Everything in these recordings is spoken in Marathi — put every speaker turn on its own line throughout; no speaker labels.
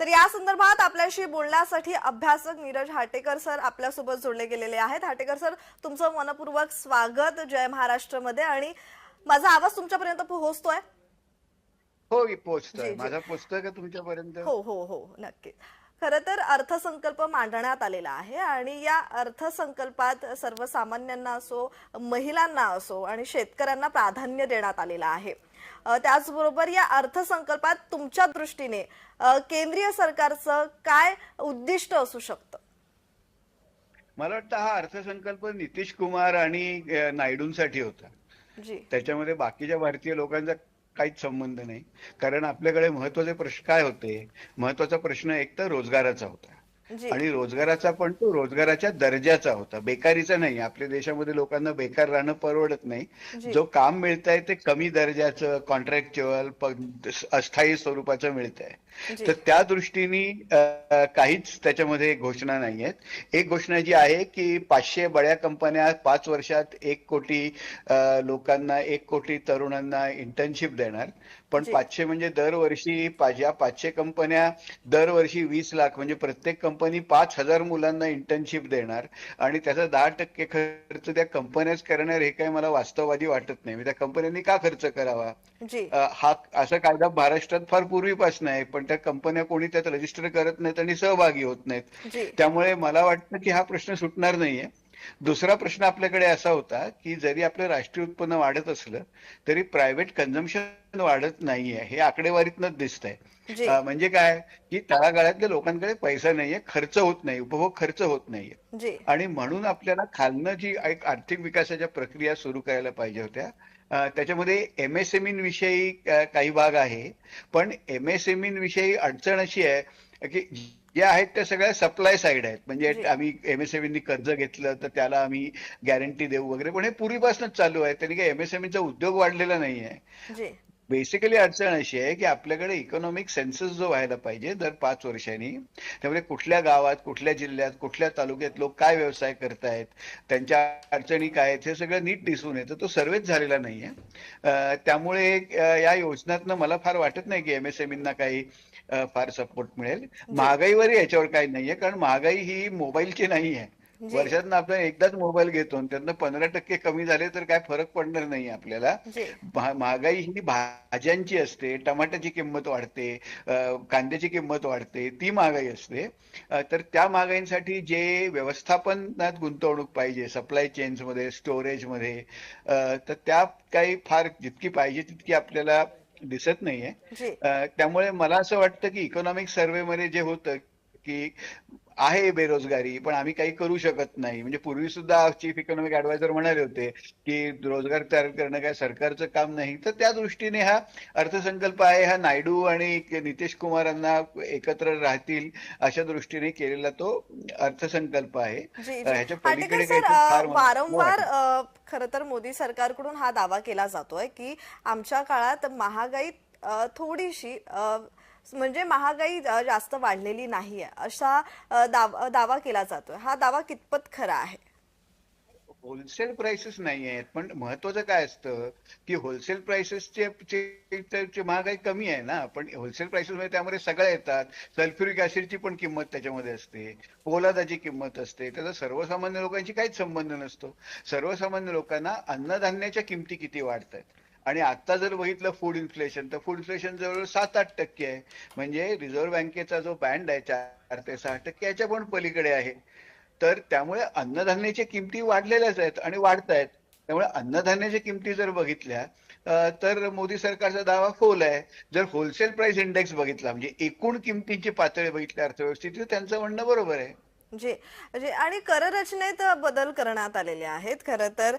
तर या संदर्भात आपल्याशी बोलण्यासाठी अभ्यासक नीरज हाटेकर सर आपल्यासोबत जोडले गेलेले आहेत. हाटेकर सर तुमचं मनपूर्वक स्वागत. जय महाराष्ट्रमध्ये. आणि माझा आवाज तुमच्यापर्यंत पोहोचतोय?
हो. माझा का तुमच्यापर्यंत?
हो हो हो. नक्की खरं तर अर्थसंकल्प मांडण्यात आलेला आहे आणि या अर्थसंकल्पात सर्वसामान्यांना असो महिलांना असो आणि शेतकऱ्यांना प्राधान्य देण्यात आलेलं आहे. त्याचबरोबर या अर्थसंकल्पात तुमच्या दृष्टीने केंद्रीय सरकारचं काय उद्दिष्ट असू शकतं?
मला वाटतं हा अर्थसंकल्प नितीश कुमार आणि नायडूंसाठी होता. त्याच्यामध्ये बाकीच्या भारतीय लोकांचा काहीच संबंध नाही. कारण आपल्याकडे महत्त्वाचे प्रश्न काय होते? महत्त्वाचा प्रश्न एक तर रोजगाराचा होता. आणि रोजगाराचा पण तो रोजगाराच्या दर्जाचा होता. बेकारीचा नाही. आपल्या देशामध्ये लोकांना बेकार राहणं परवडत नाही.
जी.
काम मिळत आहे ते कमी दर्जाचं कॉन्ट्रॅक्च्युअल अस्थायी स्वरूपाचं मिळत आहे तर त्या दृष्टीने काहीच त्याच्यामध्ये घोषणा नाही आहेत एक घोषणा जी आहे की पाचशे बड्या कंपन्या पाच वर्षात एक कोटी लोकांना एक कोटी तरुणांना इंटर्नशिप देणार. पण. पाचशे म्हणजे दरवर्षी ज्या पाचशे कंपन्या दरवर्षी वीस लाख म्हणजे प्रत्येक कंपनी पाच हजार मुलांना इंटर्नशिप देणार आणि त्याचा दहा टक्के खर्च त्या कंपन्याच करणार हे काही मला वास्तववादी वाटत नाही. त्या कंपन्यांनी का खर्च करावा? हा असा कायदा महाराष्ट्रात फार पूर्वीपासून आहे पण त्या कंपन्या कोणी त्यात रजिस्टर करत नाहीत आणि सहभागी होत नाहीत. त्यामुळे मला वाटतं की हा प्रश्न सुटणार नाहीये. दुसरा प्रश्न आपल्याकडे असा होता की जरी आपलं राष्ट्रीय उत्पन्न वाढत असलं तरी प्रायव्हेट कन्झम्पशन वाढत नाहीये. हे आकडेवारीतनच दिसतंय.
जी.
अ, म्हणजे काय? की तळागाळातल्या लोकांकडे पैसा नाहीये खर्च होत नाही उपभोग खर्च होत नाहीये. आणि म्हणून आपल्याला खालनं जी एक आर्थिक विकासाच्या प्रक्रिया सुरू करायला पाहिजे होत्या त्याच्यामध्ये एमएसएमई विषयी अ, काही भाग आहे. पण एमएसएमई विषयी अडचण अशी आहे की ज्या आहेत त्या सगळ्या सप्लाय साईड आहेत. म्हणजे आम्ही एमएसएमईनी कर्ज घेतलं तर त्याला आम्ही गॅरंटी देऊ वगैरे. पण हे पूर्वीपासूनच चालू आहे. त्यांनी काही एमएसएमईचा उद्योग वाढलेला नाहीये.
जी.
बेसिकली अडचण अशी आहे की आपल्याकडे इकॉनॉमिक सेन्सस जो व्हायला पाहिजे दर पाच वर्षांनी त्यामुळे कुठल्या गावात कुठल्या जिल्ह्यात कुठल्या तालुक्यात लोक काय व्यवसाय करतायत त्यांच्या अडचणी काय आहेत हे सगळं नीट दिसून येतं. तो सर्वेच झालेला नाहीये. त्यामुळे या योजनातनं मला फार वाटत नाही की एमएसएमईंना काही अं, फार सपोर्ट मिळेल. महागाईवरही याच्यावर काही नाहीये कारण महागाई ही मोबाईलची नाही आहे.
जी
वर्षातनं आपण एकदाच मोबाईल घेतो आणि त्यातनं पंधरा टक्के कमी झाले तर काय फरक पडणार नाही आपल्याला.
जी
महा- महागाई ही भाज्यांची असते टमाट्याची किंमत वाढते कांद्याची किंमत वाढते ती महागाई असते. तर त्या महागाईसाठी जे व्यवस्थापनात गुंतवणूक पाहिजे सप्लाय चेन्समध्ये स्टोरेजमध्ये तर त्या काही फार जितकी पाहिजे तितकी आपल्याला दिसत नाहीये. त्यामुळे मला असं वाटतं की इकॉनॉमिक सर्व्हेमध्ये जे होतं की आहे बेरोजगारी पण आम्ही काही करू शकत नाही. म्हणजे पूर्वी सुद्धा चीफ इकॉनॉमिक ऍडवायझर म्हणाले होते की रोजगार तयार करणं काय सरकारचं काम नाही. तर त्या दृष्टीने हा अर्थसंकल्प आहे. हा नायडू आणि नितीश कुमारांना एकत्र राहतील अशा दृष्टीने केलेला तो अर्थसंकल्प आहे. ह्याच्या पलीकडे मला
वारंवार खरं तर मोदी सरकारकडून हा दावा केला जातोय की आमच्या काळात महागाई थोडीशी म्हणजे महागाई जास्त वाढलेली नाहीये असा दावा दावा केला जातोय. हा दावा कितपत खरा आहे?
होलसेल प्राइसेस नाही आहेत पण महत्वाचं काय असतं की होलसेल प्राइसेसचे महागाई कमी आहे ना पण होलसेल प्राइसेस मध्ये त्यामध्ये सगळ्या येतात. सल्फ्युरिक ऍसिडची पण किंमत त्याच्यामध्ये असते पोलादाची किंमत असते त्याचा सर्वसामान्य लोकांशी काहीच संबंध नसतो. सर्वसामान्य लोकांना अन्नधान्याच्या किमती किती वाढत आहेत आणि आता जर बघितलं फूड इन्फ्लेशन तर फूड इन्फ्लेशन जवळ सात आठ टक्के आहे. म्हणजे रिझर्व्ह बँकेचा जो बँड आहे चार ते सहा टक्के याच्या पण पलीकडे आहे. तर त्यामुळे अन्नधान्याच्या किमती वाढलेल्याच आहेत आणि वाढत आहेत त्यामुळे अन्नधान्याच्या किमती जर बघितल्या तर मोदी सरकारचा दावा खोल आहे. जर होलसेल प्राइस इंडेक्स बघितला म्हणजे एकूण किमतीची पातळी बघितल्या अर्थव्यवस्थेची त्यांचं म्हणणं बरोबर आहे.
जी म्हणजे आणि कररचनेत बदल करण्यात आलेले आहेत. खरं तर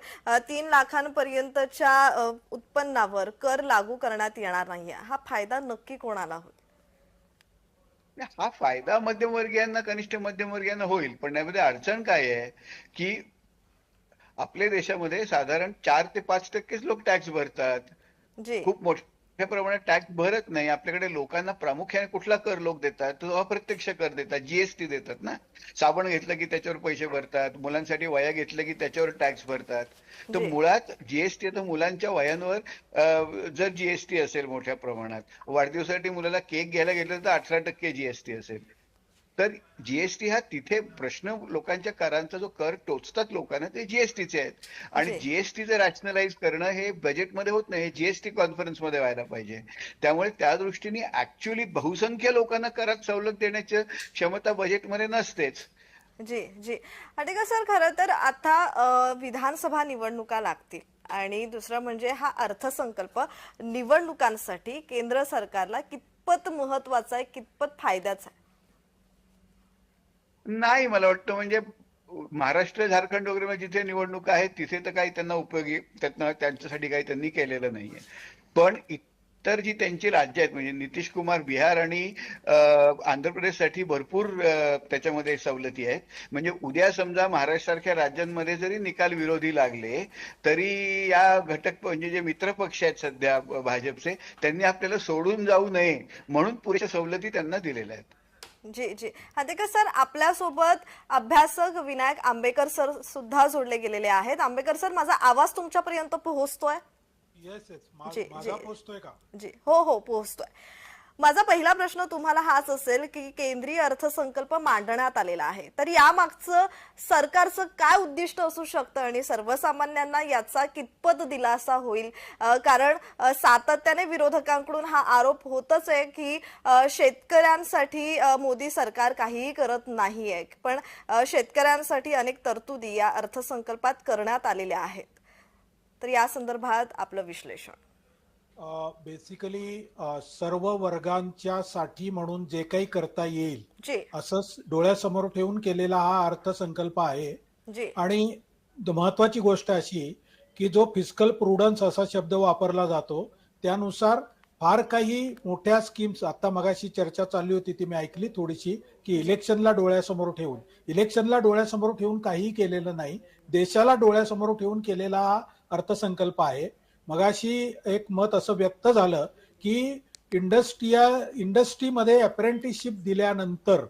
तीन लाखांपर्यंतच्या उत्पन्नावर कर लागू करण्यात येणार नाहीये. हा फायदा नक्की कोणाला होईल?
हा फायदा मध्यमवर्गीयांना कनिष्ठ मध्यमवर्गीयांना होईल. पण यामध्ये अडचण काय आहे की आपल्या देशामध्ये साधारण चार ते पाच टक्केच लोक टॅक्स भरतात.
जी.
खूप मोठ मोठ्या प्रमाणात टॅक्स भरत नाही. आपल्याकडे लोकांना प्रामुख्याने कुठला कर लोक देतात? तो अप्रत्यक्ष कर देतात. जीएसटी देतात ना. साबण घेतलं की त्याच्यावर पैसे भरतात. मुलांसाठी वया घेतलं की त्याच्यावर टॅक्स भरतात. तर
जी.
मुळात जीएसटी तर मुलांच्या वयांवर जर जीएसटी असेल मोठ्या प्रमाणात वाढदिवसासाठी मुलाला केक घ्यायला घेतलं तर अठरा टक्के जीएसटी असेल. तर जीएसटी हा तिथे प्रश्न लोकांच्या करांचा जो कर टोचतात लोकांना ते जीएसटीचे आहेत. आणि. जीएसटीचं रॅशनलाइज करणं हे बजेटमध्ये होत नाही हे जीएसटी कॉन्फरन्समध्ये व्हायला पाहिजे. त्यामुळे त्या दृष्टीने ऍक्च्युली बहुसंख्य लोकांना करात सवलत देण्याची क्षमता बजेटमध्ये नसतेच.
जी जी. आणि का सर खरं तर आता विधानसभा निवडणुका लागतील. आणि दुसरं म्हणजे हा अर्थसंकल्प निवडणुकांसाठी केंद्र सरकारला कितपत महत्त्वाचा आहे कितपत फायद्याचा आहे?
नाही मला वाटतं म्हणजे महाराष्ट्र झारखंड वगैरे जिथे निवडणुका आहेत तिथे तर काही त्यांना उपयोगी त्यातनं त्यांच्यासाठी काही त्यांनी केलेलं नाहीये. पण इतर जी त्यांची राज्य आहेत म्हणजे नितीश कुमार बिहार आणि आंध्र आंध्र प्रदेशसाठी भरपूर त्याच्यामध्ये सवलती आहेत. म्हणजे उद्या समजा महाराष्ट्रासारख्या राज्यांमध्ये जरी निकाल विरोधी लागले तरी या घटक म्हणजे जे मित्र पक्ष आहेत सध्या भाजपचे त्यांनी आपल्याला सोडून जाऊ नये म्हणून पुरेशा सवलती त्यांना दिलेल्या आहेत.
जी जी. हातेकर सर आपल्यासोबत अभ्यासक विनायक आंबेकर सर सुद्धा जोडले गेलेले आहेत. आंबेकर सर माझा आवाज तुमच्यापर्यंत पोहोचतोय?
येस येस
जी,
माझा
जी.
पोचतोय का?
जी. हो हो पोहोचतोय. माझा पहिला प्रश्न तुम्हाला हाच असेल की केंद्रीय अर्थसंकल्प मांडण्यात आलेला आहे. तर यामागचं सरकारचं काय उद्दिष्ट असू शकतं आणि सर्वसामान्यांना याचा कितपत दिलासा होईल? कारण सातत्याने विरोधकांकडून हा आरोप होतच आहे की शेतकऱ्यांसाठी मोदी सरकार काहीही करत नाही आहे पण शेतकऱ्यांसाठी अनेक तरतुदी या अर्थसंकल्पात करण्यात आलेल्या आहेत. तर या संदर्भात आपलं विश्लेषण.
बेसिकली सर्व वर्गांच्या साठी म्हणून जे काही करता येईल असं डोळ्यासमोर ठेवून केलेला हा अर्थसंकल्प आहे. आणि महत्वाची गोष्ट अशी की जो फिजिकल प्रुडन्स असा शब्द वापरला जातो त्यानुसार फार काही मोठ्या स्कीम्स आता मगाशी चर्चा चालली होती ती मी ऐकली थोडीशी की इलेक्शनला डोळ्यासमोर ठेवून. इलेक्शनला डोळ्यासमोर ठेवून काहीही केलेलं नाही. देशाला डोळ्यासमोर ठेवून केलेला हा अर्थसंकल्प आहे. मगाशी एक मत असं व्यक्त झालं की इंडस्ट्रीया इंडस्ट्रीमध्ये अप्रेंटिसशिप दिल्यानंतर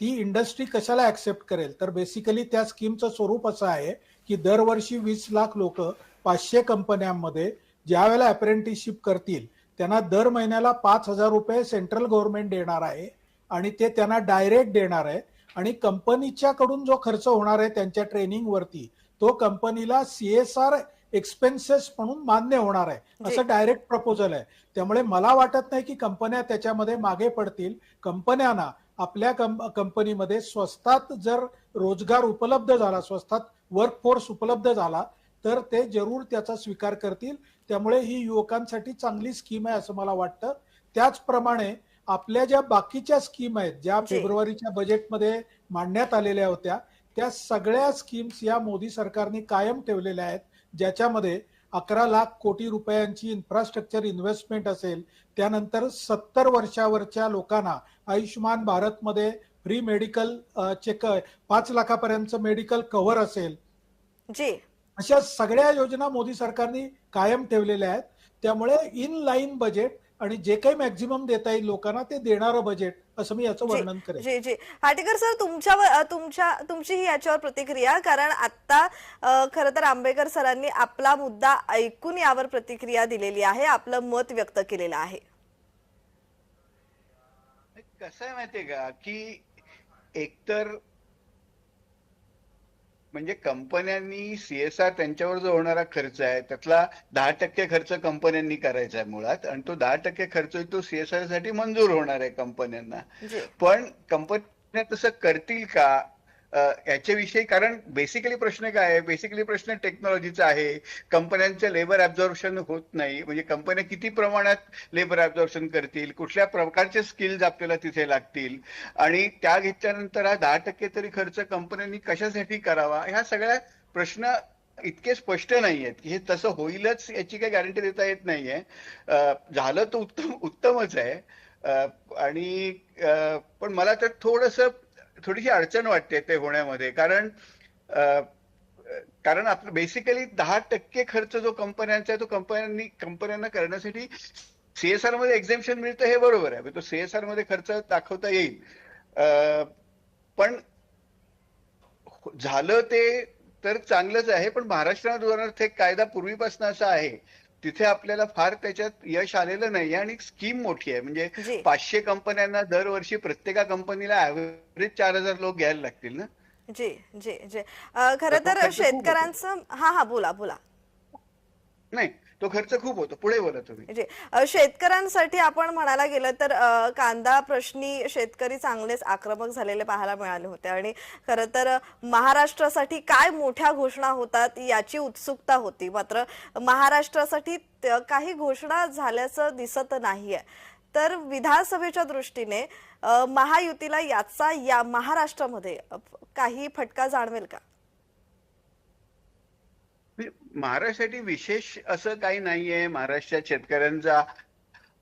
ती इंडस्ट्री कशाला ऍक्सेप्ट करेल? तर बेसिकली त्या स्कीमचं स्वरूप असं आहे की दरवर्षी वीस लाख लोक पाचशे कंपन्यांमध्ये ज्या वेळेला अप्रेंटिसशिप करतील त्यांना दर महिन्याला पाच हजार रुपये सेंट्रल गव्हर्नमेंट देणार आहे आणि ते त्यांना डायरेक्ट देणार आहे. आणि कंपनीच्या कडून जो खर्च होणार आहे त्यांच्या ट्रेनिंगवरती तो कंपनीला सीएसआर एक्सपेन्सेस म्हणून मान्य होणार आहे. असं डायरेक्ट प्रपोजल आहे. त्यामुळे मला वाटत नाही की कंपन्या त्याच्यामध्ये मागे पडतील. कंपन्यांना आपल्या कंपनीमध्ये स्वस्तात जर रोजगार उपलब्ध झाला स्वस्तात वर्कफोर्स उपलब्ध झाला तर ते जरूर त्याचा स्वीकार करतील. त्यामुळे ही युवकांसाठी चांगली स्कीम आहे असं मला वाटतं. त्याचप्रमाणे आपल्या ज्या बाकीच्या स्कीम आहेत ज्या. फेब्रुवारीच्या बजेटमध्ये मांडण्यात आलेल्या होत्या त्या सगळ्या स्कीम्स या मोदी सरकारने कायम ठेवलेल्या आहेत. ज्याच्यामध्ये अकरा लाख कोटी रुपयांची इन्फ्रास्ट्रक्चर इन्व्हेस्टमेंट असेल त्यानंतर सत्तर वर्षावरच्या लोकांना आयुष्यमान भारतमध्ये फ्री मेडिकल चेक पाच लाखापर्यंतचं मेडिकल कव्हर असेल.
जी.
अशा सगळ्या योजना मोदी सरकारने कायम ठेवलेल्या आहेत. त्यामुळे इन लाईन बजेट आणि जे काही मॅक्झिमम देता येईल लोकांना ते देणारं बजेट असं मी याचं वर्णन करेन.
जी जी. हाटेकर सर तुमच्यावर अ, तुमच्या तुमची ही याच्यावर प्रतिक्रिया कारण आता खरं तर आंबेडकर सरांनी आपला मुद्दा ऐकून यावर प्रतिक्रिया दिलेली आहे आपलं मत व्यक्त केलेलं आहे.
कसं आहे माहितीये का की एकतर म्हणजे कंपन्यांनी सीएसआर त्यांच्यावर जो होणारा खर्च आहे त्यातला दहा टक्के खर्च कंपन्यांनी करायचा आहे मुळात आणि तो दहा टक्के खर्च तो सीएसआरसाठी मंजूर होणार आहे कंपन्यांना. पण कंपन्या तसं करतील का? याच्याविषयी कारण बेसिकली प्रश्न काय आहे? बेसिकली प्रश्न टेक्नॉलॉजीचा आहे. कंपन्यांचं लेबर ऍब्झॉर्प्शन होत नाही. म्हणजे कंपन्या किती प्रमाणात लेबर ऍब्झॉर्प्शन करतील? कुठल्या प्रकारचे स्किल्स आपल्याला तिथे लागतील? आणि त्या घेतल्यानंतर हा दहा टक्के तरी खर्च कंपन्यांनी कशासाठी करावा? ह्या सगळ्या प्रश्न इतके स्पष्ट नाही आहेत की हे तसं होईलच याची काही गॅरंटी देता येत नाहीये. झालं तर उत्तम उत्तमच आहे. आणि पण मला तर थोडस थोडीशी अडचण वाटते ते होण्यामध्ये. कारण कारण आपलं बेसिकली दहा टक्के खर्च जो कंपन्यांचा आहे तो कंपन्यांनी कंपन्यांना करण्यासाठी सीएसआरमध्ये एक्झेम्पशन मिळतं हे बरोबर आहे. म्हणजे तो सीएसआरमध्ये खर्च दाखवता येईल. अं, पण झालं ते तर चांगलंच आहे. पण महाराष्ट्रात उदाहरणार्थ एक कायदा पूर्वीपासून असा आहे तिथे आपल्याला फार त्याच्यात यश आलेलं नाही आणि स्कीम मोठी आहे. म्हणजे पाचशे कंपन्यांना दरवर्षी प्रत्येका कंपनीला ऍव्हरेज चार हजार लोक घ्यायला लागतील ना?
जी जी जी. खरं
तर.
शेतकऱ्यांचं हा हा बोला बोला.
नाही. तो खर्च खूप होतो. पुढे बोला तुम्ही.
म्हणजे, शेतकऱ्यांसाठी आपण म्हणायला गेलं तर कांदा प्रश्नी शेतकरी चांगलेच आक्रमक झालेले पाहायला मिळाले होते. आणि खरं तर महाराष्ट्रासाठी काय मोठ्या घोषणा होतात याची उत्सुकता होती. मात्र महाराष्ट्रासाठी काही घोषणा झाल्याचं दिसत नाहीये. तर विधानसभेच्या दृष्टीने महायुतीला याचा या महाराष्ट्रामध्ये काही फटका जाणवेल का?
महाराष्ट्रासाठी विशेष असं काही नाहीये. महाराष्ट्रात शेतकऱ्यांचा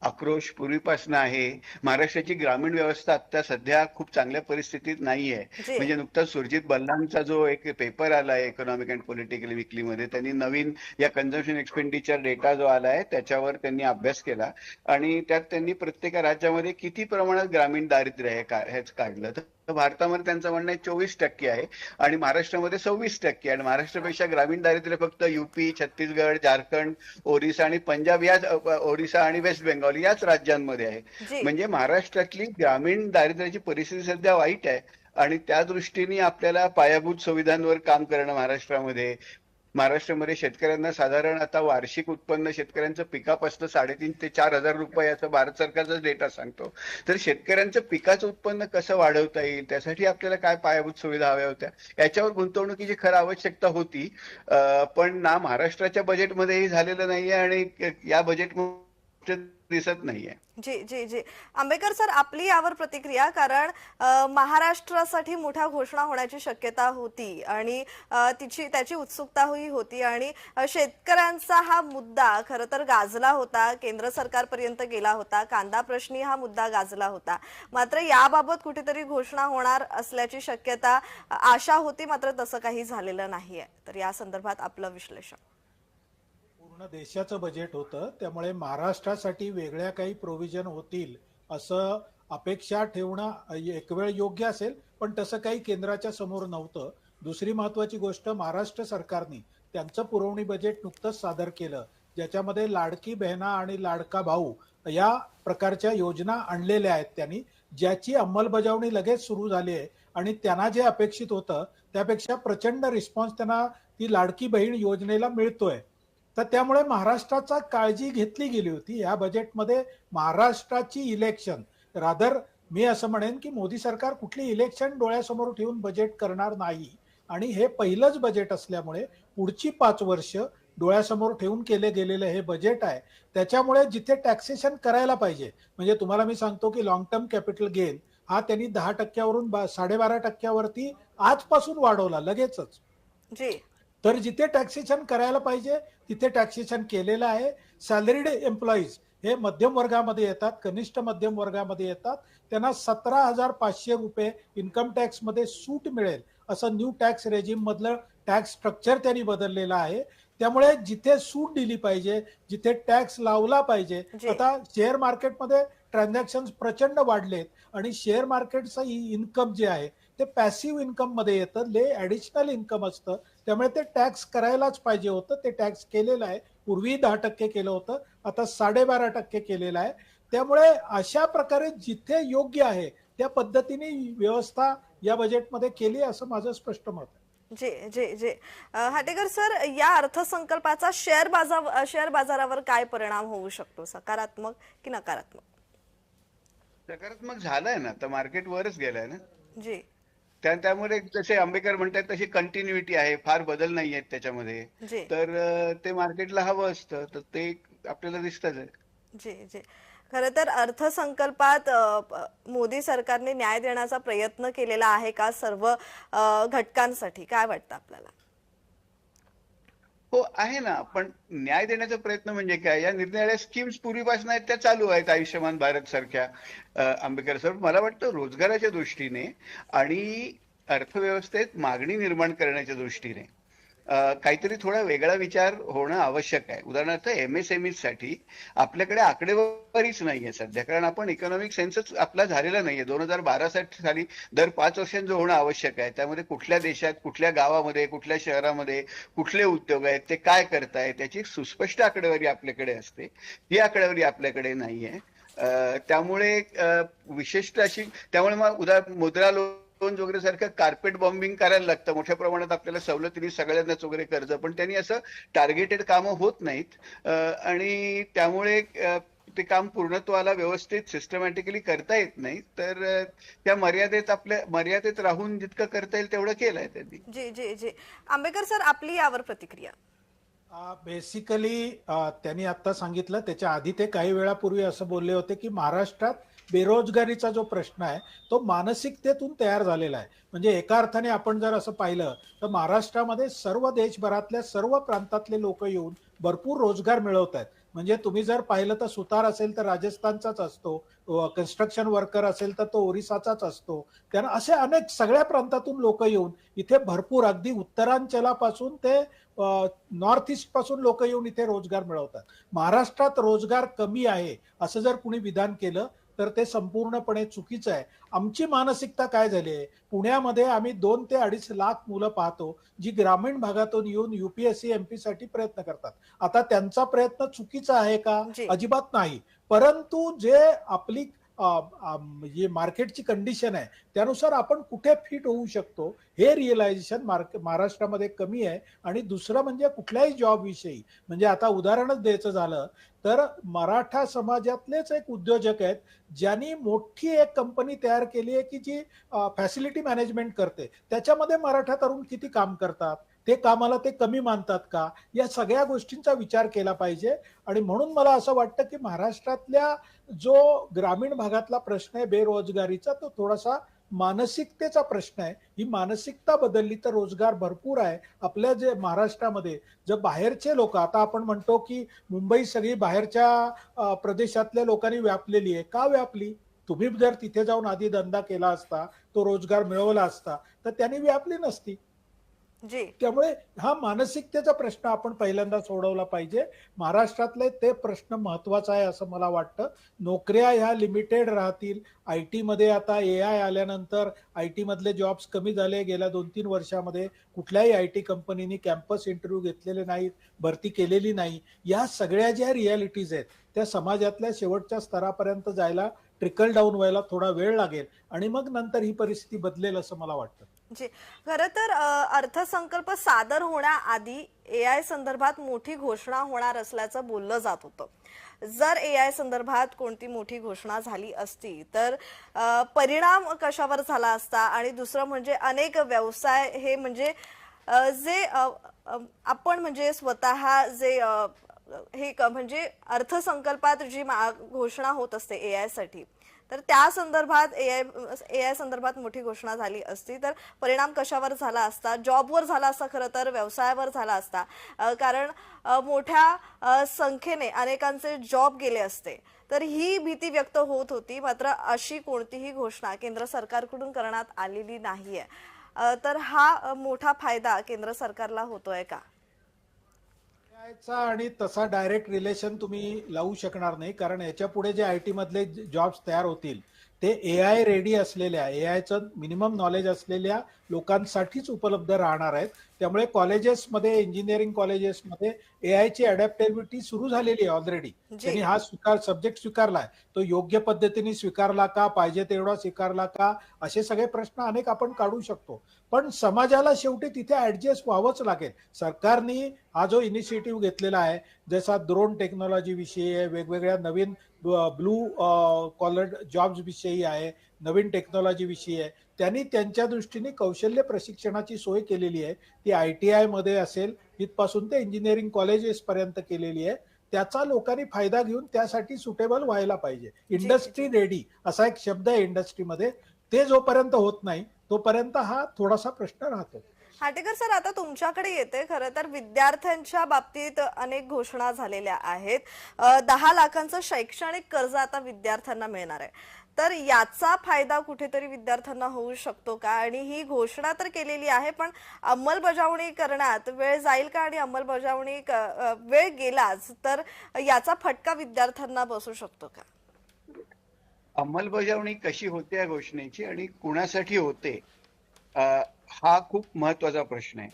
आक्रोश पूर्वीपासून आहे. महाराष्ट्राची ग्रामीण व्यवस्था आता सध्या खूप चांगल्या परिस्थितीत नाहीये. म्हणजे नुकताच सुरजित बल्लांचा जो एक पेपर आलाय इकॉनॉमिक अँड पॉलिटिकल विकली मध्ये त्यांनी नवीन या कन्झम्पशन एक्सपेंडिचर डेटा जो आलाय त्याच्यावर त्यांनी अभ्यास केला. आणि त्यात त्यांनी प्रत्येक राज्यामध्ये किती प्रमाणात ग्रामीण दारिद्र्य आहे हेच काढलं. तर भारतामध्ये त्यांचं म्हणणं आहे चोवीस टक्के आहे आणि महाराष्ट्रामध्ये सव्वीस टक्के आणि महाराष्ट्रापेक्षा ग्रामीण दारिद्र्य फक्त युपी छत्तीसगड झारखंड ओरिसा आणि पंजाब याच ओरिसा आणि वेस्ट बेंगॉल याच राज्यांमध्ये आहे. म्हणजे महाराष्ट्रातली ग्रामीण दारिद्र्याची परिस्थिती सध्या वाईट आहे आणि त्या दृष्टीने आपल्याला पायाभूत सुविधांवर काम करणं महाराष्ट्रामध्ये महाराष्ट्रामध्ये शेतकऱ्यांना साधारण आता वार्षिक उत्पन्न शेतकऱ्यांचं पिकापासून साडेतीन ते चार हजार रुपये असं भारत सरकारचा डेटा सांगतो. तर शेतकऱ्यांचं पिकाचं उत्पन्न कसं वाढवता येईल? त्यासाठी आपल्याला काय पायाभूत सुविधा हव्या होत्या? याच्यावर गुंतवणुकीची खरं आवश्यकता होती. पण ना महाराष्ट्राच्या बजेटमध्येही झालेलं नाहीये आणि या बजेट दिसत नाहीये.
जी जी जी. आंबेकर सर आपली यावर प्रतिक्रिया कारण महाराष्ट्रासाठी मोठा घोषणा होण्याची शक्यता होती आणि तिची त्याची उत्सुकताही होती आणि शेतकऱ्यांचा हा मुद्दा खरं तर गाजला होता केंद्र सरकारपर्यंत गेला होता कांदा प्रश्नी हा मुद्दा गाजला होता. मात्र याबाबत कुठेतरी घोषणा होणार असल्याची शक्यता आशा होती मात्र तसं काही झालेलं नाहीये. तर या संदर्भात आपलं विश्लेषण.
पूर्ण देशाचं बजेट होतं त्यामुळे महाराष्ट्रासाठी वेगळ्या काही प्रोव्हिजन होतील असं अपेक्षा ठेवणं एक वेळ योग्य असेल पण तसं काही केंद्राच्या समोर नव्हतं. दुसरी महत्वाची गोष्ट महाराष्ट्र सरकारने त्यांचं पुरवणी बजेट नुकतंच सादर केलं. ज्याच्यामध्ये लाडकी बहिणा आणि लाडका भाऊ या प्रकारच्या योजना आणलेल्या आहेत त्यांनी ज्याची अंमलबजावणी लगेच सुरू झाली आहे. आणि त्यांना जे अपेक्षित होतं त्यापेक्षा प्रचंड रिस्पॉन्स त्यांना ती लाडकी बहीण योजनेला मिळतोय. तर त्यामुळे महाराष्ट्राचा काळजी घेतली गेली होती. या बजेटमध्ये महाराष्ट्राची इलेक्शन रादर मी असं म्हणेन की मोदी सरकार कुठली इलेक्शन डोळ्यासमोर ठेवून बजेट करणार नाही. आणि हे पहिलंच बजेट असल्यामुळे पुढची पाच वर्ष डोळ्यासमोर ठेवून केले गेलेलं हे बजेट आहे. त्याच्यामुळे जिथे टॅक्सेशन करायला पाहिजे म्हणजे तुम्हाला मी सांगतो की लॉंग टर्म कॅपिटल गेन हा त्यांनी दहा टक्क्यावरून बा- साडेबारा टक्क्यावरती आजपासून वाढवला लगेचच.
जी.
तर जिथे टॅक्सेशन करायला पाहिजे तिथे टॅक्सेशन केलेलं आहे. सॅलरीड एम्प्लॉईज हे मध्यम वर्गामध्ये येतात कनिष्ठ मध्यम वर्गामध्ये येतात. त्यांना सतरा हजार पाचशे रुपये इन्कम टॅक्समध्ये सूट मिळेल असं न्यू टॅक्स रेजिम मधलं टॅक्स स्ट्रक्चर त्यांनी बदललेलं आहे. त्यामुळे जिथे सूट दिली पाहिजे जिथे टॅक्स लावला पाहिजे. आता शेअर मार्केटमध्ये ट्रान्झॅक्शन प्रचंड वाढलेत आणि शेअर मार्केटचं इन्कम जे आहे ते पॅसिव्ह इन्कममध्ये येतं ले ऍडिशनल इन्कम असतं. त्यामुळे ते टॅक्स करायलाच पाहिजे होतं. ते टॅक्स केलेलं आहे. पूर्वी दहा टक्के केलं होतं. आता साडेबारा टक्के केलेलं आहे. त्यामुळे अशा प्रकारे जिथे योग्य आहे त्या पद्धतीने व्यवस्था या बजेटमध्ये केली असं माझं स्पष्ट मत आहे.
जी जी जी. हाटेकर सर या अर्थसंकल्पाचा शेअर बाजार शेअर बाजारावर काय परिणाम होऊ शकतो? सकारात्मक की नकारात्मक?
सकारात्मक झालाय ना. तर मार्केट वरच गेलाय ना.
जी.
त्या त्यामुळे जसे आंबेकर म्हणतात तशी कंटिन्युटी आहे. फार बदल नाही आहेत त्याच्यामध्ये. तर ते मार्केटला हवं असतं. तर ते आपल्याला दिसतच आहे.
जी जी. खरं तर अर्थसंकल्पात मोदी सरकारने न्याय देण्याचा प्रयत्न केलेला आहे का सर्व घटकांसाठी? काय वाटतं आपल्याला?
हो आहे ना. पण न्याय देण्याचा प्रयत्न म्हणजे काय? या निर्णयाच्या स्कीम्स पूर्वीपासून आहेत त्या चालू आहेत आयुष्यमान भारत सारख्या आंबेडकर सर. मला वाटतं रोजगाराच्या दृष्टीने आणि अर्थव्यवस्थेत मागणी निर्माण करण्याच्या दृष्टीने. काहीतरी थोडा वेगळा विचार होणं आवश्यक आहे. उदाहरणार्थ एम एस एमसाठी आपल्याकडे आकडेवारीच नाहीये सध्या कारण आपण इकॉनॉमिक सेन्सच आपला झालेला नाहीये. दोन हजार बारा साली दर पाच वर्षांचं होणं आवश्यक आहे. त्यामध्ये कुठल्या देशात कुठल्या गावामध्ये कुठल्या शहरामध्ये कुठले उद्योग आहेत ते काय करतायत त्याची सुस्पष्ट आकडेवारी आपल्याकडे असते. ही आकडेवारी आपल्याकडे नाहीये. त्यामुळे विशिष्ट अशी त्यामुळे मग उदा मुद्रा लोन वगैरे सारखं कार्पेट बॉम्बिंग करायला लागतं. मोठ्या प्रमाणात आपल्याला सवलतीने सगळ्यांनाच वगैरे कर्ज. पण त्यांनी असं टार्गेटेड कामं होत नाहीत. अ, आणि त्यामुळे अ, ते काम पूर्णत्वाला व्यवस्थित सिस्टमॅटिकली करता येत नाही. तर त्या मर्यादेत आपल्या मर्यादेत राहून जितकं करता येईल तेवढं केलंय त्यांनी.
जी जी जी. आंबेकर सर आपली यावर प्रतिक्रिया?
बेसिकली त्यांनी आता सांगितलं. त्याच्या आधी ते काही वेळापूर्वी असं बोलले होते की महाराष्ट्रात बेरोजगारीचा जो प्रश्न आहे तो मानसिकतेतून तयार झालेला आहे. म्हणजे एका अर्थाने आपण जर असं पाहिलं तर महाराष्ट्रामध्ये सर्व देशभरातल्या सर्व प्रांतातले लोक येऊन भरपूर रोजगार मिळवत आहेत. म्हणजे तुम्ही जर पाहिलं तर सुतार असेल तर राजस्थानचाच असतो कन्स्ट्रक्शन वर्कर असेल तर तो ओरिसाचाच असतो. त्यांना असे अनेक सगळ्या प्रांतातून लोक येऊन इथे भरपूर अगदी उत्तरांचलापासून ते नॉर्थ ईस्टपासून लोक येऊन इथे रोजगार मिळवतात. महाराष्ट्रात रोजगार कमी आहे असं जर कुणी विधान केलं तर ते संपूर्णपणे चुकीचं आहे. आमची मानसिकता काय झाली आहे? पुण्यामध्ये आम्ही दोन ते अडीच लाख मुलं पाहतो जी ग्रामीण भागातून येऊन युपीएससी एमपी साठी प्रयत्न करतात. आता त्यांचा प्रयत्न चुकीचा आहे का. अजिबात नाही. परंतु जे आपली जे म्हणजे मार्केटची कंडिशन आहे. त्यानुसार आपण कुठे फिट होऊ शकतो हे रिअलायझेशन मार्क महाराष्ट्रामध्ये कमी आहे. आणि दुसरं म्हणजे कुठल्याही जॉबविषयी म्हणजे आता उदाहरणच द्यायचं झालं तर मराठा समाजातलेच एक उद्योजक आहेत ज्यांनी मोठी एक कंपनी तयार केली आहे की जी फॅसिलिटी मॅनेजमेंट करते. त्याच्यामध्ये मराठा तरुण किती काम करतात? ते कामाला ते कमी मानतात का? या सगळ्या गोष्टींचा विचार केला पाहिजे. आणि म्हणून मला असं वाटतं की महाराष्ट्रातल्या जो ग्रामीण भागातला प्रश्न आहे बेरोजगारीचा तो थोडासा मानसिकतेचा प्रश्न आहे. ही मानसिकता बदलली तर रोजगार भरपूर आहे. आपल्या जे महाराष्ट्रामध्ये जर बाहेरचे लोक आता आपण म्हणतो की मुंबई सगळी बाहेरच्या प्रदेशातल्या लोकांनी व्यापलेली आहे. का व्यापली? तुम्ही जर तिथे जाऊन आधी धंदा केला असता तो रोजगार मिळवला असता तर त्यांनी व्यापली नसती. त्यामुळे हा मानसिकतेचा प्रश्न आपण पहिल्यांदा सोडवला पाहिजे. महाराष्ट्रातले ते प्रश्न महत्त्वाचा आहे असं मला वाटतं. नोकऱ्या ह्या लिमिटेड राहतील. आय टी मध्ये आता ए आय आल्यानंतर आय टी मधले जॉब्स कमी झाले गेल्या दोन तीन वर्षामध्ये. कुठल्याही आय टी कंपनीनी कॅम्पस इंटरव्ह्यू घेतलेले नाहीत भरती केलेली नाही. या सगळ्या ज्या रियालिटीज आहेत त्या समाजातल्या शेवटच्या स्तरापर्यंत जायला ट्रिकल डाऊन व्हायला थोडा वेळ लागेल. आणि मग नंतर ही परिस्थिती बदलेल असं मला वाटतं.
जी खरं तर अर्थसंकल्प सादर होण्याआधी ए आय संदर्भात मोठी घोषणा होणार असल्याचं बोललं जात होतं. जर ए आय संदर्भात कोणती मोठी घोषणा झाली असती तर परिणाम कशावर झाला असता आणि दुसरं म्हणजे अनेक व्यवसाय हे म्हणजे जे आपण म्हणजे स्वतः जे हे क- म्हणजे अर्थसंकल्पात जी मा- घोषणा होत असते ए आयसाठी तर त्या संदर्भात ए आय ए आय संदर्भात मोठी घोषणा झाली असती. तर परिणाम कशावर झाला असता? जॉबवर झाला असता खरं तर? व्यवसायावर झाला असता? कारण मोठ्या संख्येने अनेकांचे जॉब गेले असते. तर ही भीती व्यक्त होत होती. मात्र अशी कोणतीही घोषणा केंद्र सरकारकडून करण्यात आलेली नाहीये. आहे तर हा मोठा फायदा केंद्र सरकारला होतोय का?
आयचा आणि तसा डायरेक्ट रिलेशन तुम्ही लावू शकणार नाही कारण याच्यापुढे जे आय टी मधले जॉब्स तयार होतील ते ए आय रेडी असलेल्या ए आयचं मिनिमम नॉलेज असलेल्या लोकांसाठीच उपलब्ध राहणार आहेत. त्यामुळे कॉलेजेसमध्ये इंजिनिअरिंग कॉलेजेसमध्ये ए आयची अडॅप्टेबिलिटी सुरू झालेली आहे ऑलरेडी त्यांनी हा स्वीकार सब्जेक्ट स्वीकारलाय. तो योग्य पद्धतीने स्वीकारला का पाहिजे तेवढा स्वीकारला का असे सगळे प्रश्न अनेक आपण काढू शकतो. पण समाजाला शेवटी तिथे ऍडजस्ट व्हावंच लागेल. सरकारने हा जो इनिशिएटिव्ह घेतलेला आहे जसा ड्रोन टेक्नॉलॉजी विषयी वेगवेगळ्या नवीन ब्लू कॉलर जॉब्स विषयी आहे नवीन टेक्नॉलॉजी विषयी आहे. त्यांनी त्यांच्या दृष्टीने कौशल्य प्रशिक्षणाची सोय केलेली आहे. ती आय टी आयमध्ये असेल तिथपासून ते इंजिनिअरिंग कॉलेजेस पर्यंत केलेली आहे. त्याचा लोकांनी फायदा घेऊन त्यासाठी सुटेबल व्हायला पाहिजे. इंडस्ट्री रेडी असा एक शब्द आहे इंडस्ट्रीमध्ये ते जोपर्यंत होत नाही तोपर्यंत हा थोडासा प्रश्न राहतो.
हाटेकर सर आता तुमच्याकडे येते. खरं तर विद्यार्थ्यांच्या बाबतीत अनेक घोषणा झालेल्या आहेत. दहा लाखांचं शैक्षणिक कर्ज आता विद्यार्थ्यांना मिळणार आहे. तर याचा फायदा कुठेतरी विद्यार्थ्यांना होऊ शकतो का? आणि ही घोषणा तर केलेली आहे पण अंमलबजावणी करण्यात वेळ जाईल का? आणि अंमलबजावणी वेळ गेलाच तर याचा फटका विद्यार्थ्यांना बसू शकतो का?
अंमलबजावणी कशी होते या घोषणेची आणि कुणासाठी होते? हा खूप महत्त्वाचा प्रश्न आहे.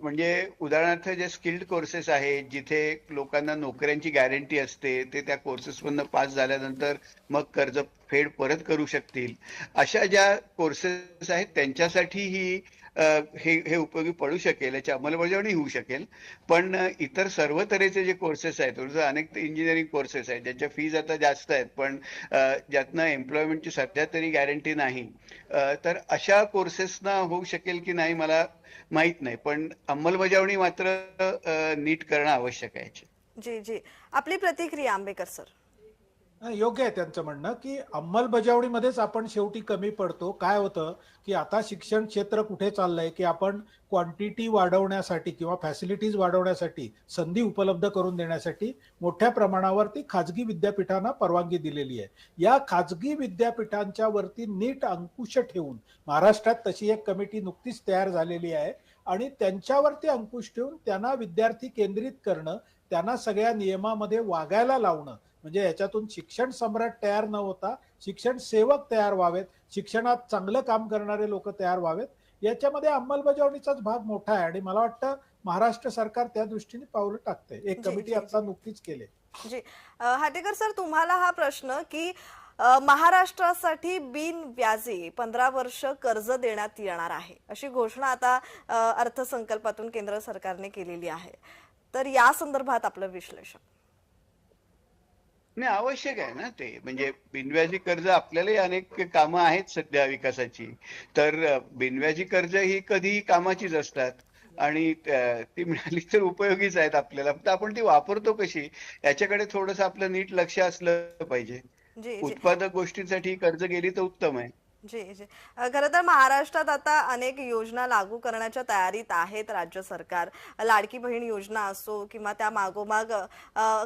म्हणजे उदाहरणार्थ जे स्किल्ड कोर्सेस आहेत जिथे लोकांना नोकऱ्यांची गॅरंटी असते ते त्या कोर्सेस मधनं पास झाल्यानंतर मग कर्ज फेड परत करू शकतील. अशा ज्या कोर्सेस आहेत त्यांच्यासाठी ही हे हे उपयोगी पडू शकेल याची अंमलबजावणी होऊ शकेल. पण इतर सर्व तऱ्हेचे जे कोर्सेस आहेत अनेक इंजिनिअरिंग कोर्सेस आहेत ज्यांच्या फीज आता जास्त आहेत पण ज्यातनं एम्प्लॉयमेंटची सध्या तरी गॅरंटी नाही तर अशा कोर्सेसना होऊ शकेल की नाही मला माहीत नाही. पण अंमलबजावणी मात्र नीट करणं आवश्यक आहे
जी जी. आपली प्रतिक्रिया आंबेकर सर.
योग्य आहे त्यांचं म्हणणं की अंमलबजावणीमध्येच आपण शेवटी कमी पडतो. काय होतं की आता शिक्षण क्षेत्र कुठे चाललंय की आपण क्वांटिटी वाढवण्यासाठी किंवा फॅसिलिटीज वाढवण्यासाठी संधी उपलब्ध करून देण्यासाठी मोठ्या प्रमाणावरती खाजगी विद्यापीठांना परवानगी दिलेली आहे. या खाजगी विद्यापीठांच्या वरती नीट अंकुश ठेवून महाराष्ट्रात तशी एक कमिटी नुकतीच तयार झालेली आहे आणि त्यांच्यावरती अंकुश ठेवून त्यांना विद्यार्थी केंद्रित करणं त्यांना सगळ्या नियमामध्ये वागायला लावणं म्हणजे याच्यातून शिक्षण सम्राट तयार न होता शिक्षण सेवक तयार व्हावेत शिक्षणात चांगलं काम करणारे लोक तयार व्हावेत. याच्यामध्ये अंमलबजावणीचाच भाग मोठा आहे आणि मला वाटतं महाराष्ट्र सरकार त्या दृष्टीने पावलं टाकतंय. एक कमिटी आता नुकतीच केली.
जी. हाटेकर सर तुम्हाला हा प्रश्न की महाराष्ट्रासाठी बिन व्याजी पंधरा वर्ष कर्ज देण्यात येणार आहे अशी घोषणा आता अर्थसंकल्पातून केंद्र सरकारने केलेली आहे. तर या संदर्भात आपलं विश्लेषण.
नाही आवश्यक आहे ना ते. म्हणजे बिनव्याजी कर्ज आपल्यालाही अनेक कामं आहेत सध्या विकासाची. तर बिनव्याजी कर्ज ही कधीही कामाचीच असतात. आणि ती मिळाली तर उपयोगीच आहेत आपल्याला. फक्त आपण ती वापरतो कशी याच्याकडे थोडंसं आपलं नीट लक्ष असलं पाहिजे. उत्पादक गोष्टींसाठी कर्ज गेली तर उत्तम आहे.
जी जी. खरं तर महाराष्ट्रात आता अनेक योजना लागू करण्याच्या तयारीत आहेत राज्य सरकार. लाडकी बहीण योजना असो किंवा त्या मागोमाग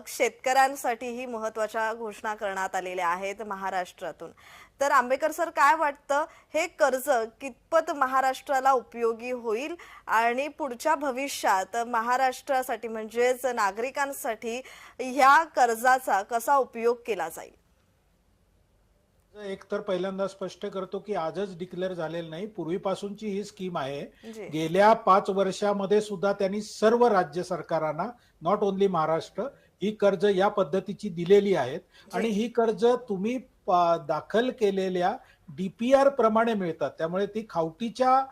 शेतकऱ्यांसाठीही महत्त्वाच्या घोषणा करण्यात आलेल्या आहेत महाराष्ट्रातून. तर आंबेकर सर काय वाटतं? हे कर्ज कितपत महाराष्ट्राला उपयोगी होईल? आणि पुढच्या भविष्यात महाराष्ट्रासाठी म्हणजेच नागरिकांसाठी ह्या कर्जाचा कसा उपयोग केला जाईल?
एक तर पहिल्यांदा स्पष्ट करतो की आजच डिक्लेअर झालेलं नाही. पूर्वीपासूनची ही स्कीम आहे. गेल्या पाच वर्षामध्ये सुद्धा त्यांनी सर्व राज्य सरकारांना नॉट ओन्ली महाराष्ट्र ही कर्ज या पद्धतीची दिलेली आहेत. आणि ही कर्ज तुम्ही दाखल केलेल्या डीपीआर प्रमाणे मिळतात. त्यामुळे ती खावटीच्या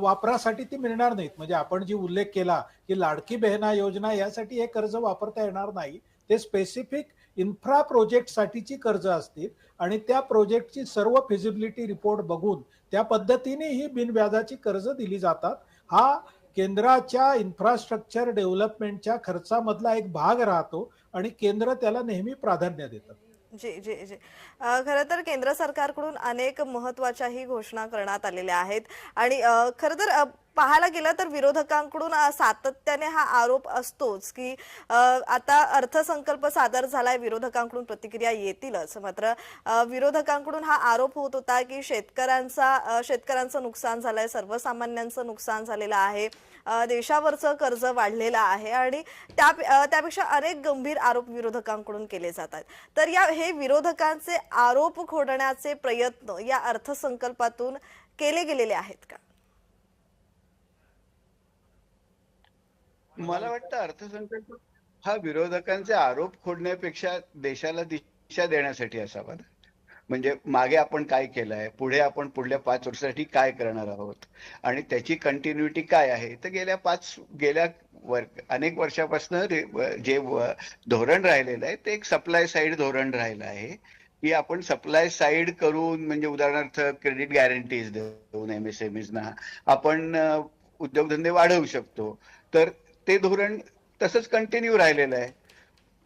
वापरासाठी ती मिळणार नाहीत. म्हणजे आपण जी उल्लेख केला की लाडकी बहिणा योजना यासाठी हे कर्ज वापरता येणार नाही. ते स्पेसिफिक इन्फ्रा प्रोजेक्टसाठीची कर्ज असतील आणि त्या प्रोजेक्टची सर्व फिजिबिलिटी रिपोर्ट बघून त्या पद्धतीने ही बिनव्याजाची कर्ज दिली जातात. हा केंद्राच्या इन्फ्रास्ट्रक्चर डेव्हलपमेंटच्या खर्चामधला एक भाग राहतो आणि केंद्र त्याला नेहमी प्राधान्य देतं.
जी जी जी. खरं तर केंद्र सरकारकडून अनेक महत्वाच्याही घोषणा करण्यात आलेल्या आहेत. आणि खरं तर पाहायला गेलं तर विरोधकांकडून सातत्याने हा आरोप असतोच की आता अर्थसंकल्प सादर झालाय विरोधकांकडून प्रतिक्रिया येतीलच मात्र विरोधकांकडून हा आरोप होत होता की शेतकऱ्यांचा शेतकऱ्यांचं नुकसान झालंय सर्वसामान्यांचं नुकसान झालेलं आहे देशावरचं कर्ज वाढलेलं आहे आणि त्या त्यापेक्षा अनेक गंभीर आरोप विरोधकांकडून केले जातात तर या हे विरोधकांचे आरोप खोडण्याचे प्रयत्न या अर्थसंकल्पातून केले गेलेले आहेत का?
मला वाटतं अर्थसंकल्प हा विरोधकांचे आरोप खोडण्यापेक्षा देशाला दिशा देण्यासाठी असावा. म्हणजे मागे आपण काय केलंय पुढे आपण पुढल्या पाच वर्षासाठी काय करणार आहोत आणि त्याची कंटिन्युटी काय आहे? तर गेल्या पाच गेल्या वर अनेक वर्षापासून जे धोरण राहिलेलं आहे ते एक सप्लाय साईड धोरण राहिलं आहे. की आपण सप्लाय साईड करून म्हणजे उदाहरणार्थ क्रेडिट गॅरंटीज देऊन एमएसएमईजना आपण उद्योगधंदे वाढवू शकतो. तर ते धोरण तसंच कंटिन्यू राहिलेलं आहे.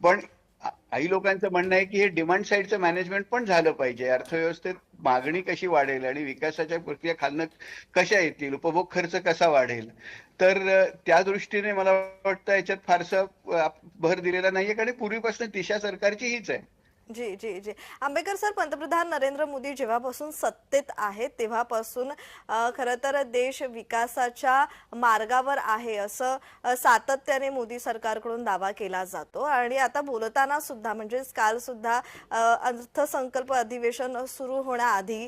पण काही लोकांचं म्हणणं आहे की हे डिमांड साईडचं मॅनेजमेंट पण झालं पाहिजे. अर्थव्यवस्थेत मागणी कशी वाढेल आणि विकासाच्या प्रक्रिया खालनं कशा येतील उपभोग खर्च कसा वाढेल? तर त्या दृष्टीने मला वाटतं याच्यात फारसं भर दिलेला नाहीये. कारण पूर्वीपासून दिशा सरकारची हीच आहे.
जी जी जी. आंबेडकर सर पंतप्रधान नरेंद्र मोदी जेव्हापासून सत्तेत आहेत तेव्हापासून खरं तर देश विकासाच्या मार्गावर आहे असं सातत्याने मोदी सरकारकडून दावा केला जातो. आणि आता बोलताना सुद्धा म्हणजेच काल सुद्धा अर्थसंकल्प अधिवेशन सुरू होण्याआधी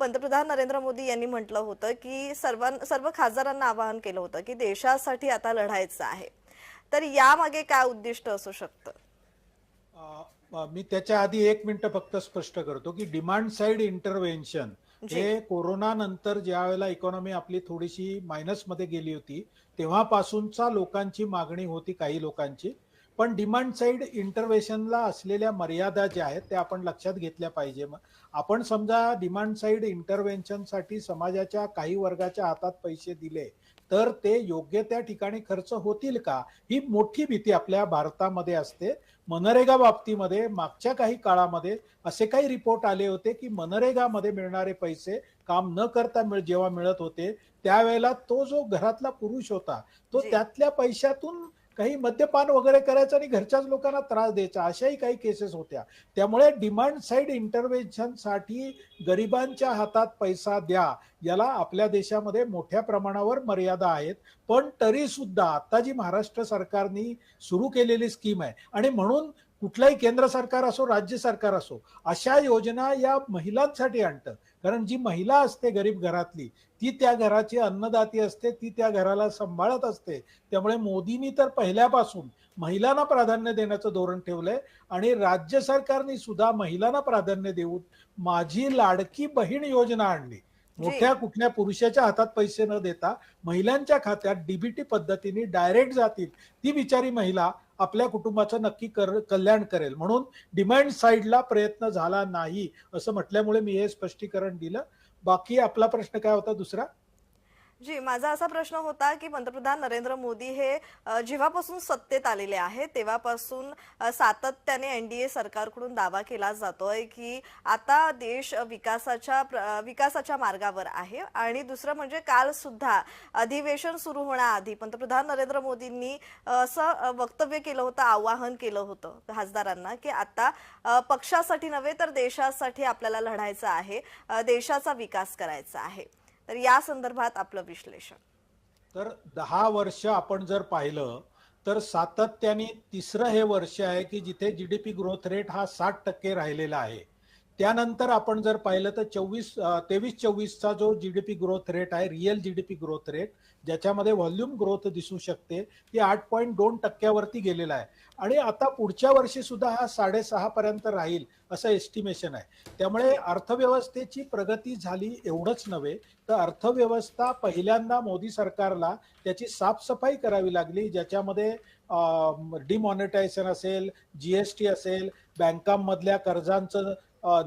पंतप्रधान नरेंद्र मोदी यांनी म्हटलं होतं की सर्वां सर्व खासदारांना आवाहन केलं होतं की देशासाठी आता लढायचं आहे. तर यामागे काय उद्दिष्ट असू शकतं?
मी त्याच्या आधी एक मिनिट फक्त स्पष्ट करतो की डिमांड साइड इंटरव्हेन्शन. हे कोरोना नंतर ज्या वेळेला इकॉनॉमी आपली थोडीशी मायनसमध्ये गेली होती तेव्हापासूनचा लोकांची मागणी होती काही लोकांची पण डिमांड साइड इंटरव्हेन्शनला असलेल्या मर्यादा ज्या आहेत त्या आपण लक्षात घेतल्या पाहिजे मग आपण समजा डिमांड साइड इंटरव्हेन्शनसाठी समाजाच्या काही वर्गाच्या हातात पैसे दिले तर ते योग्य त्या ठिकाणी खर्च होतील का ही मोठी भीती आपल्या भारतामध्ये असते मनरेगा बाबतीमध्ये मागच्या काही काळामध्ये असे काही रिपोर्ट आले होते की मनरेगामध्ये मिळणारे पैसे काम न करता मिळ जेव्हा मिळत होते त्यावेळेला तो जो घरातला पुरुष होता तो. त्यातल्या पैशातून काही मद्यपान वगैरे करायचं आणि घरच्याच लोकांना त्रास द्यायचा अशाही काही केसेस होत्या. त्यामुळे डिमांड साइड इंटरव्हेन्शनसाठी गरिबांच्या हातात पैसा द्या. याला आपल्या देशामध्ये मोठ्या प्रमाणावर मर्यादा आहेत. पण तरी सुद्धा आता जी महाराष्ट्र सरकारने सुरू केलेली स्कीम आहे. आणि म्हणून कुठलाही केंद्र सरकार असो राज्य सरकार असो अशा योजना या महिलांसाठी आणतं. कारण जी महिला असते गरीब घरातली ती त्या घराची अन्नदाती असते ती त्या घराला सांभाळत असते. त्यामुळे मोदींनी तर पहिल्यापासून महिलांना प्राधान्य देण्याचं धोरण ठेवलंय आणि राज्य सरकारने सुद्धा महिलांना प्राधान्य देऊन माझी लाडकी बहीण योजना आणली. मोठ्या कुठल्या पुरुषाच्या हातात पैसे न देता महिलांच्या खात्यात डीबीटी पद्धतीने डायरेक्ट जातील ती बिचारी महिला आपल्या कुटुंबाचं नक्की कर कल्याण करेल. म्हणून डिमांड साईडला प्रयत्न झाला नाही असं म्हटल्यामुळे मी हे स्पष्टीकरण दिलं. बाकी आपला प्रश्न काय होता दुसरा?
जी माझा असा प्रश्न होता की पंतप्रधान नरेंद्र मोदी हे जेव्हापासून सत्तेत आलेले आहेत तेव्हापासून सातत्याने एनडीए सरकारकडून दावा केला जातोय की आता देश विकासाच्या प्र- विकासाच्या मार्गावर आहे. आणि दुसरं म्हणजे काल सुद्धा अधिवेशन सुरू होण्याआधी पंतप्रधान नरेंद्र मोदींनी असं वक्तव्य केलं होतं आवाहन केलं होतं खासदारांना की आता पक्षासाठी नव्हे तर देशासाठी आपल्याला लढायचं आहे देशाचा विकास करायचा आहे. तर या संदर्भात आपलं विश्लेषण.
तर दहा वर्ष आपण जर पाहिलं तर सातत्याने तिसरं हे वर्ष आहे की जिथे G D P growth rate हा साठ टक्के राहिलेला आहे. त्यानंतर आपण जर पाहिलं तर चोवीस तेवीस चोवीसचा जो G D P growth rate आहे रिअल पी ग्रोथ रेट ज्याच्यामध्ये व्हॉल्यूम ग्रोथ दिसू शकते ती आठ पॉईंट दोन टक्क्यावरती गेलेला आहे. आणि आता पुढच्या वर्षी सुद्धा हा साडेसहा पर्यंत राहील असं एस्टिमेशन आहे. त्यामुळे अर्थव्यवस्थेची प्रगती झाली एवढंच नव्हे तर अर्थव्यवस्था पहिल्यांदा मोदी सरकारला त्याची साफसफाई करावी लागली ज्याच्यामध्ये डिमॉनिटायझेशन असेल जीएसटी असेल बँकांमधल्या कर्जांचं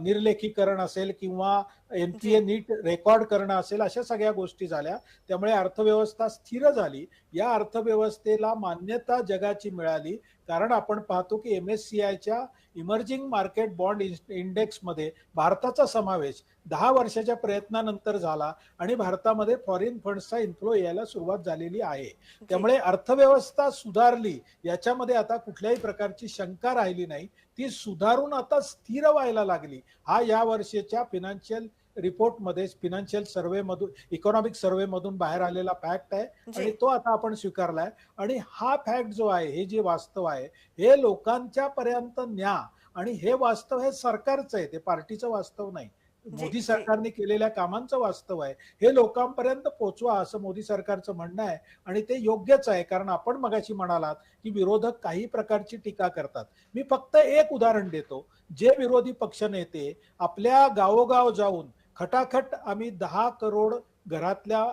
निर्लेखीकरण असेल किंवा एम पी ए नीट रेकॉर्ड करणं असेल अशा सगळ्या गोष्टी झाल्या. त्यामुळे अर्थव्यवस्था स्थिर झाली. या अर्थव्यवस्थेला मान्यता जगाची मिळाली. कारण आपण पाहतो की एम एस सी आयच्या इमर्जिंग मार्केट बॉन्ड इंडेक्समध्ये भारताचा समावेश दहा वर्षाच्या प्रयत्नानंतर झाला आणि भारतामध्ये फॉरेन फंड्सचा इन्फ्लो यायला सुरुवात झालेली आहे. त्यामुळे अर्थव्यवस्था सुधारली याच्यामध्ये आता कुठल्याही प्रकारची शंका राहिली नाही. ती सुधारून आता स्थिर व्हायला लागली. हा या वर्षीच्या फिनान्शियल रिपोर्टमध्ये फिनान्शियल सर्व्हे मधून इकॉनॉमिक सर्व्हे मधून बाहेर आलेला फॅक्ट आहे. आणि तो आता आपण स्वीकारलाय. आणि हा फॅक्ट जो आहे हे जे वास्तव आहे हे लोकांच्या पर्यंत न्या. आणि हे वास्तव हे सरकारचं आहे ते पार्टीचं वास्तव नाही. मोदी. सरकारने केलेल्या कामांचं वास्तव आहे. हे लोकांपर्यंत पोचवा असं मोदी सरकारचं म्हणणं आहे. आणि ते योग्यच आहे कारण आपण मगाशी म्हणालात की विरोधक काही प्रकारची टीका करतात. मी फक्त एक उदाहरण देतो. जे विरोधी पक्षनेते आपल्या गावोगाव जाऊन खटाखट आम्ही दहा करोड घरातल्या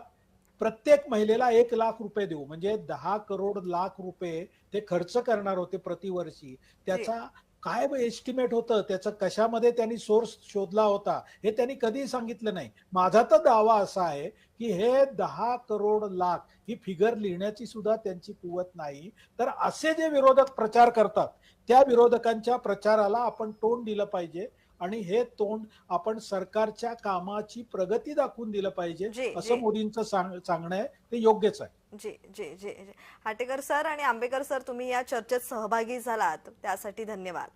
प्रत्येक महिलेला एक लाख रुपये देऊ. म्हणजे दहा करोड लाख रुपये ते खर्च करणार होते प्रतिवर्षी. त्याचा काय एस्टिमेट होतं? त्याचं कशामध्ये त्यांनी सोर्स शोधला होता? हे त्यांनी कधी सांगितलं नाही. माझा तर दावा असा आहे की हे दहा करोड लाख ही फिगर लिहिण्याची सुद्धा त्यांची कुवत नाही. तर असे जे विरोधक प्रचार करतात त्या विरोधकांच्या प्रचाराला आपण तोंड दिलं पाहिजे. आणि हे तोंड आपण सरकारच्या कामाची प्रगती दाखवून दिलं पाहिजे असं. मोदींचं सांग- सांगणं आहे ते योग्यच आहे.
जी जी जी जी. हाटेकर सर आणि आंबेकर सर तुम्ही या चर्चेत सहभागी झालात त्यासाठी धन्यवाद.